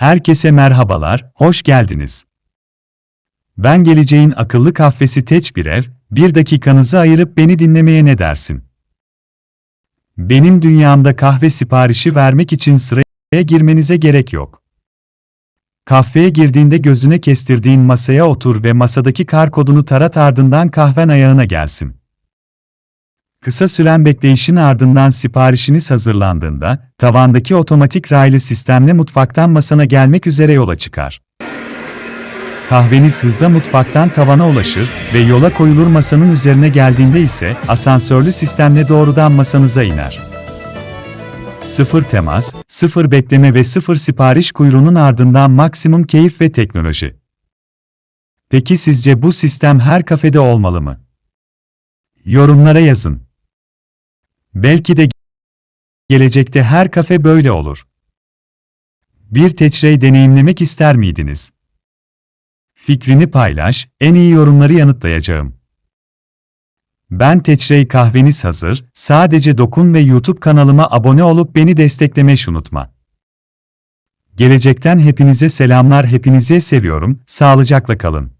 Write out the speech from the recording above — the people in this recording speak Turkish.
Herkese merhabalar, hoş geldiniz. Ben geleceğin akıllı kahvesi Teç Birer, bir dakikanızı ayırıp beni dinlemeye ne dersin? Benim dünyamda kahve siparişi vermek için sıraya girmenize gerek yok. Kahveye girdiğinde gözüne kestirdiğin masaya otur ve masadaki kar kodunu tarat ardından kahven ayağına gelsin. Kısa süren bekleyişin ardından siparişiniz hazırlandığında, tavandaki otomatik raylı sistemle mutfaktan masana gelmek üzere yola çıkar. Kahveniz hızla mutfaktan tavana ulaşır ve yola koyulur masanın üzerine geldiğinde ise asansörlü sistemle doğrudan masanıza iner. Sıfır temas, sıfır bekleme ve sıfır sipariş kuyruğunun ardından maksimum keyif ve teknoloji. Peki sizce bu sistem her kafede olmalı mı? Yorumlara yazın. Belki de gelecekte her kafe böyle olur. Bir teçrey deneyimlemek ister miydiniz? Fikrini paylaş, en iyi yorumları yanıtlayacağım. Ben Teçrey kahveniz hazır, sadece dokun ve YouTube kanalıma abone olup beni desteklemeyi unutma. Gelecekten hepinize selamlar hepinizi seviyorum, sağlıcakla kalın.